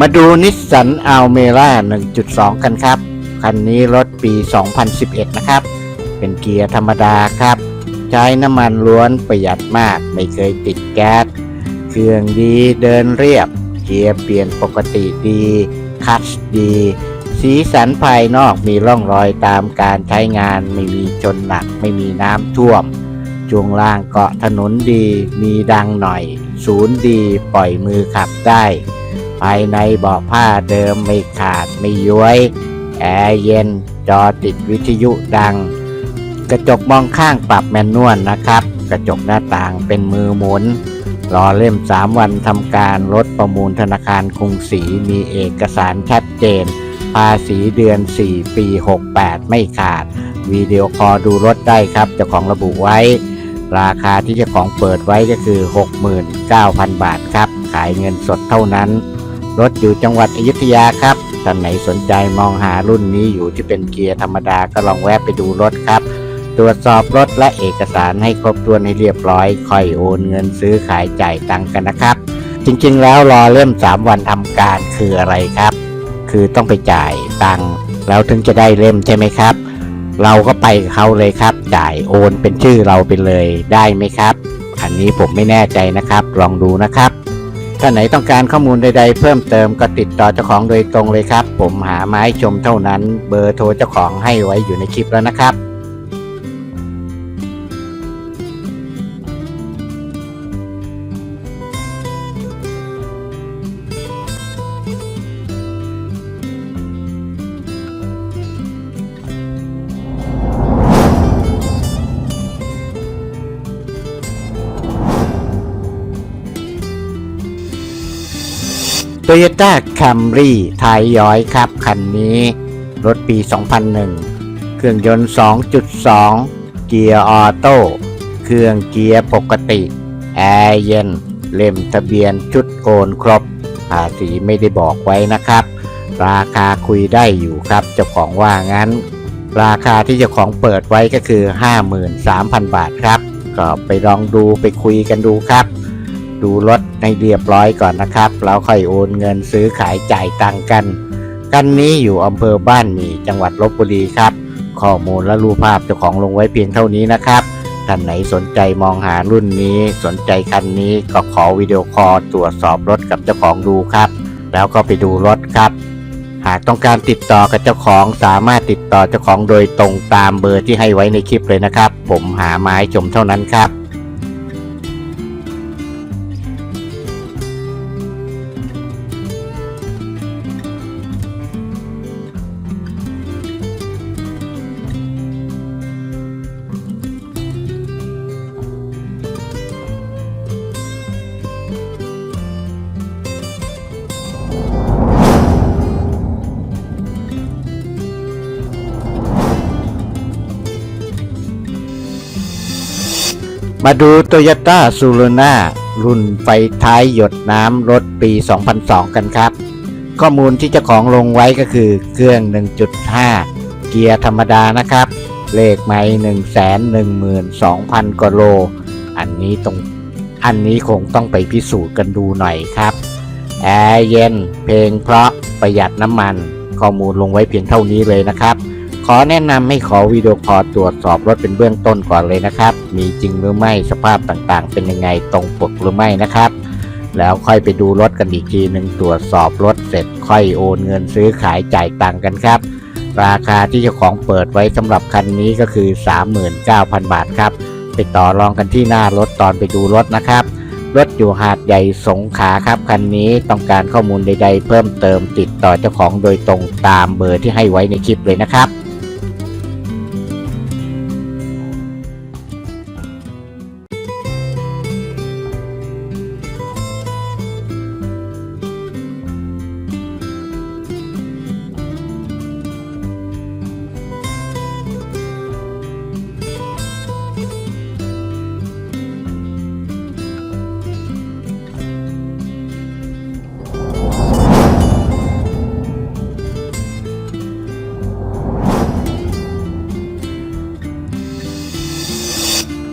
มาดูนิสสันอัลเมร่า1.2 กันครับ คันนี้รถปี 2011 นะครับ เป็นเกียร์ธรรมดาครับ ใช้น้ำมันล้วนประหยัดมาก ไม่เคยติดแก๊ส เครื่องดีเดินเรียบ เกียร์เปลี่ยนปกติดี คัชดี สีสันภายนอกมีร่องรอยตามการใช้งาน ไม่มีจนหนัก ไม่มีน้ำท่วมช่วงล่างเกาะถนนดี มีดังหน่อย ศูนย์ดี ปล่อยมือขับได้ ภายในเบาะผ้าเดิมไม่ขาดไม่ย้วย แอร์เย็นจอติดวิทยุดัง กระจกมองข้างปรับแมนนวลนะครับ กระจกหน้าต่างเป็นมือหมุนรอเล่ม 3 วันทำการรถประมูลธนาคารกรุงศรีมีเอกสารชัดเจน ภาษีเดือน 4 ปี 68 ไม่ขาดวิดีโอคอลดูรถได้ครับเจ้าของระบุไว้ ราคาที่เจ้าของเปิดไว้ก็คือ 69,000 บาทครับ ขายเงินสดเท่านั้น รถอยู่จังหวัดอยุธยาครับท่านไหนสนใจมองหารุ่นนี้อยู่ที่เป็นเกียร์ธรรมดาก็ลองแวะไปดูรถครับ ตรวจสอบรถและเอกสารให้ครบถ้วนให้เรียบร้อย ค่อยโอนเงินซื้อขายจ่ายตังค์กันนะครับ จริงๆ แล้วรอเล่ม 3 วันทำการคืออะไรครับ คือต้องไปจ่ายตังค์แล้วถึงจะได้เล่มใช่ไหมครับ เราก็ไปเขาเลยครับ จ่ายโอนเป็นชื่อเราไปเลยได้ไหมครับ อันนี้ผมไม่แน่ใจนะครับ ลองดูนะครับ ถ้าไหนต้องการข้อมูลใดๆ เพิ่มเติมก็ติดต่อเจ้าของโดยตรงเลยครับ ผมหาไม้ชมเท่านั้น เบอร์โทรเจ้าของให้ไว้อยู่ในคลิปแล้วนะครับ โตโยต้าคัมรี่ไทยย้อยครับ คันนี้ รถปี 2001 เครื่องยนต์ 2.2 เกียร์ออโต้ เครื่องเกียร์ปกติ แอร์เย็น เล่มทะเบียนชุดโอนครบ ภาษีไม่ได้บอกไว้นะครับ ราคาคุยได้อยู่ครับ เจ้าของว่างั้น ราคาที่เจ้าของเปิดไว้ก็คือ 53,000 บาทครับ ก็ไปลองดูไปคุยกันดูครับ ดูรถให้เรียบร้อยก่อนนะครับ แล้วค่อยโอนเงินซื้อขายจ่ายตังค์กัน กันนี้อยู่อำเภอบ้านหมี่จังหวัดลบบุรีครับ ข้อมูลและรูปภาพเจ้าของลงไว้เพียงเท่านี้นะครับท่านไหนสนใจมองหารุ่นนี้สนใจคันนี้ก็ขอวิดีโอคอลตรวจสอบรถกับเจ้าของดูครับ แล้วก็ไปดูรถครับ หากต้องการติดต่อกับเจ้าของสามารถติดต่อเจ้าของโดยตรงตามเบอร์ที่ให้ไว้ในคลิปเลยนะครับ ผมหาไม้ชมเท่านั้นครับ มาดู Toyota s u l u n a รุ่นไฟท้ายหยดน้ำรถปี 2002 กันครับ ข้อมูลที่เจ้าของลงไว้ก็คือเครื่อง 1.5 เกียร์ธรรมดานะครับ เลขไม้112,000 กว่าโล อันนี้ตรงอันนี้คงต้องไปพิสูจน์กันดูหน่อยครับ แอร์เย็น เพลงเพราะประหยัดน้ำมัน ข้อมูลลงไว้เพียงเท่านี้เลยนะครับ ขอแนะนำให้ขอวิดีโอคอลตรวจสอบรถเป็นเบื้องต้นก่อนเลยนะครับ มีจริงหรือไม่สภาพต่างๆ เป็นยังไงตรงปกหรือไม่นะครับ แล้วค่อยไปดูรถกันอีกทีหนึ่งตรวจสอบรถเสร็จค่อยโอนเงินซื้อขายจ่ายตังค์กันครับ ราคาที่เจ้าของเปิดไว้สำหรับคันนี้ก็คือ 39,000 บาทครับ ไปต่อรองกันที่หน้ารถตอนไปดูรถนะครับรถอยู่หาดใหญ่สงขาครับคันนี้ต้องการข้อมูลใด ๆ เพิ่มเติมติดต่อเจ้าของโดยตรงตามเบอร์ที่ให้ไว้ในคลิปเลยนะครับ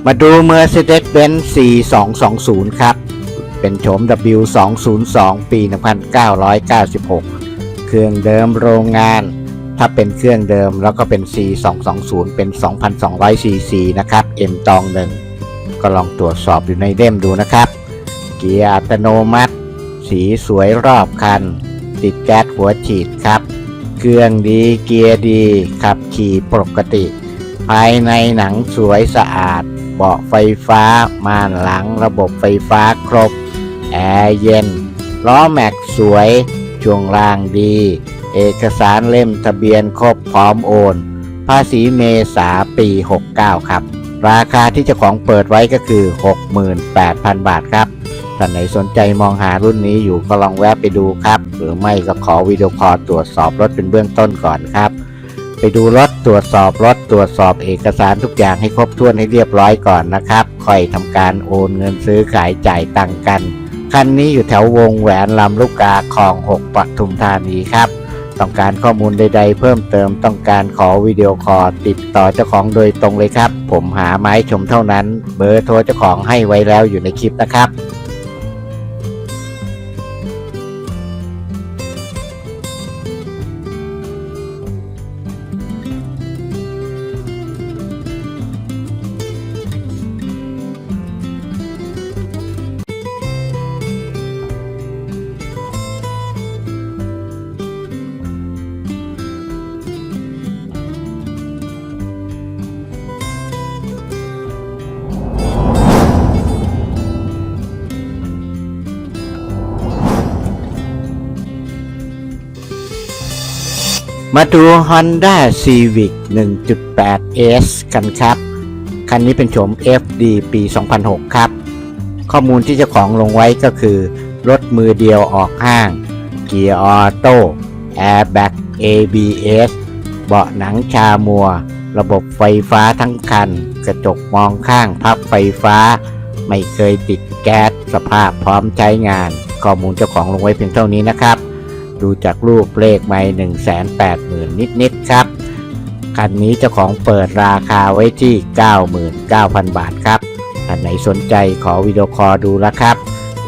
มาดู Mercedes-Benz 4220 ครับ เป็นโฉม W202 ปี 1996 เครื่องเดิมโรงงาน ถ้าเป็นเครื่องเดิมแล้วก็เป็น C220 เป็น 2,200 cc นะครับ M ตองหนึ่งก็ลองตรวจสอบอยู่ในเล่มดูนะครับ เกียร์อัตโนมัติ สีสวยรอบคัน ติดแก๊สหัวฉีดครับ เครื่องดีเกียร์ดีขับขี่ปกติ ภายในหนังสวยสะอาด เบาะไฟฟ้า ม่านหลังระบบไฟฟ้าครบ แอร์เย็น ล้อแม็กสวย ช่วงล่างดี เอกสารเล่มทะเบียนครบพร้อมโอน ภาษีเมษาปี 69 ครับ ราคาที่เจ้าของเปิดไว้ก็คือ 68,000 บาทครับท่านไหนสนใจมองหารุ่นนี้อยู่ก็ลองแวะไปดูครับ หรือไม่ก็ขอวิดีโอคอลตรวจสอบรถเป็นเบื้องต้นก่อนครับ ไปดูรถตรวจสอบรถตรวจสอบเอกสารทุกอย่างให้ครบถ้วนให้เรียบร้อยก่อนนะครับค่อยทำการโอนเงินซื้อขายจ่ายตังค์กัน คันนี้อยู่แถววงแหวนลำลูกกาคลอง 6ปทุมธานีครับ ต้องการข้อมูลใด ๆ เพิ่มเติมต้องการขอวิดีโอคอลติดต่อเจ้าของโดยตรงเลยครับ ผมหาไม้ชมเท่านั้น เบอร์โทรเจ้าของให้ไว้แล้วอยู่ในคลิปนะครับ มาดู Honda Civic 1.8S กันครับ คันนี้เป็นโฉม FD ปี 2006 ครับ ข้อมูลที่เจ้าของลงไว้ก็คือ รถมือเดียวออกห้าง เกียร์ออโต้แอร์แบ็ก ABS เบาะหนังชามัว ระบบไฟฟ้าทั้งคัน กระจกมองข้างพับไฟฟ้า ไม่เคยติดแก๊ส สภาพพร้อมใช้งาน ข้อมูลเจ้าของลงไว้เพียงเท่านี้นะครับ ดูจากรูปเลขไม่1 8 0 0 0 0นิดนิดๆครับ คันนี้เจ้าของเปิดราคาไว้ที่ 99,000 บาทครับท่านไหนสนใจขอวิดีโอคอลดูแล้วครับ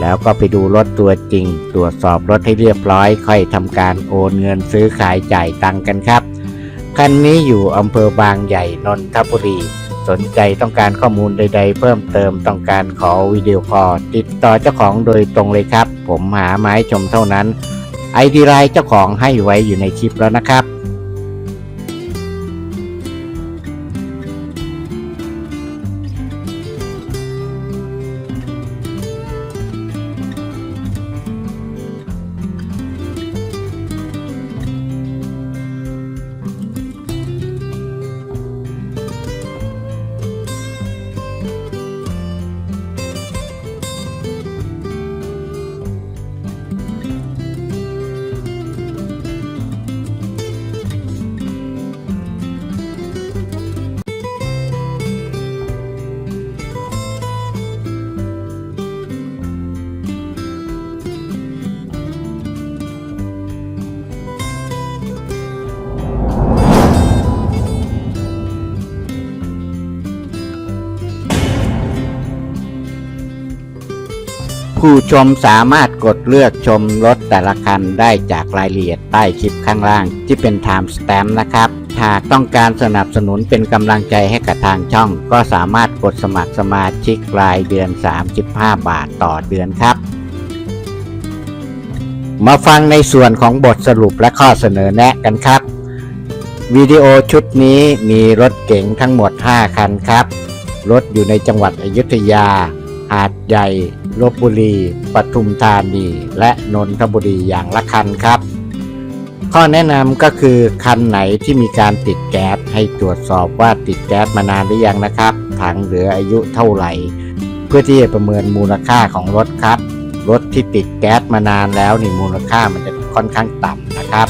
แล้วก็ไปดูรถตัวจริง ตรวจสอบรถให้เรียบร้อย ค่อยทำการโอนเงินซื้อขายจ่ายตังค์กันครับ คันนี้อยู่อำเภอบางใหญ่นนทบุรีสนใจต้องการข้อมูลใด ๆ เพิ่มเติมต้องการขอวิดีโอคอลติดต่อเจ้าของโดยตรงเลยครับ ผมหาไม้ชมเท่านั้น ไอดีไลน์เจ้าของให้ไว้อยู่ในคลิปแล้วนะครับ ผู้ชมสามารถกดเลือกชมรถแต่ละคันได้จากรายละเอียดใต้คลิปข้างล่าง ที่เป็น Time Stamp นะครับ หากต้องการสนับสนุนเป็นกำลังใจให้กับทางช่อง ก็สามารถกดสมัครสมาชิกรายเดือน 35 บาทต่อเดือนครับ มาฟังในส่วนของบทสรุปและข้อเสนอแนะกันครับ วิดีโอชุดนี้มีรถเก๋งทั้งหมด 5 คันครับ รถอยู่ในจังหวัดอยุธยาหาดใหญ่ ลบบุรีปทุมธานี และนนทบุรีอย่างละคันครับ ข้อแนะนำก็คือคันไหนที่มีการติดแก๊สให้ตรวจสอบว่าติดแก๊สมานานหรือยังนะครับ ถังเหลืออายุเท่าไหร่ เพื่อที่จะประเมินมูลค่าของรถครับ รถที่ติดแก๊สมานานแล้วนี่มูลค่ามันจะค่อนข้างต่ำนะครับ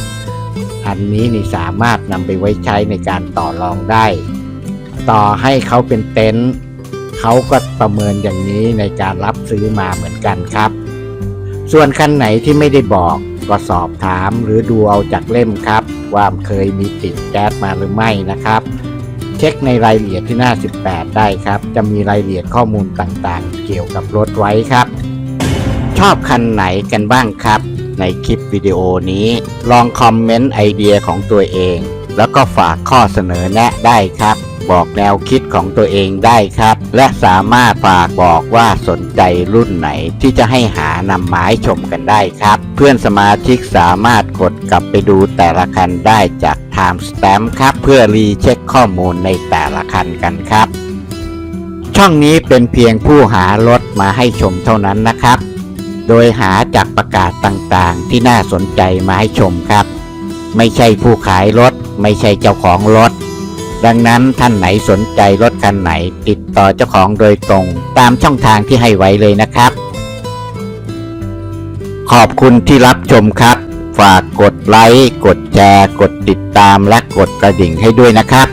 อันนี้นี่สามารถนำไปไว้ใช้ในการต่อรองได้ ต่อให้เขาเป็นเต็นท์ เขาก็ประเมินอย่างนี้ในการรับซื้อมาเหมือนกันครับ ส่วนคันไหนที่ไม่ได้บอกก็สอบถามหรือดูเอาจากเล่มครับ ว่าเคยมีติดแก๊สมาหรือไม่นะครับ เช็คในรายละเอียดที่หน้า 18 ได้ครับ จะมีรายละเอียดข้อมูลต่างๆ เกี่ยวกับรถไว้ครับ ชอบคันไหนกันบ้างครับ ในคลิปวิดีโอนี้ ลองคอมเมนต์ไอเดียของตัวเอง แล้วก็ฝากข้อเสนอแนะได้ครับ บอกแนวคิดของตัวเองได้ครับ และสามารถฝากบอกว่าสนใจรุ่นไหนที่จะให้หานำมาให้ชมกันได้ครับ เพื่อนสมาชิกสามารถกดกลับไปดูแต่ละคันได้จาก Time Stamp ครับ เพื่อรีเช็คข้อมูลในแต่ละคันกันครับ ช่องนี้เป็นเพียงผู้หารถมาให้ชมเท่านั้นนะครับ โดยหาจากประกาศต่างๆ ที่น่าสนใจมาให้ชมครับ ไม่ใช่ผู้ขายรถ ไม่ใช่เจ้าของรถ ดังนั้นท่านไหนสนใจรถคันไหน ติดต่อเจ้าของโดยตรง ตามช่องทางที่ให้ไว้เลยนะครับ ขอบคุณที่รับชมครับ ฝากกดไลค์ กดแชร์ กดติดตามและกดกระดิ่งให้ด้วยนะครับ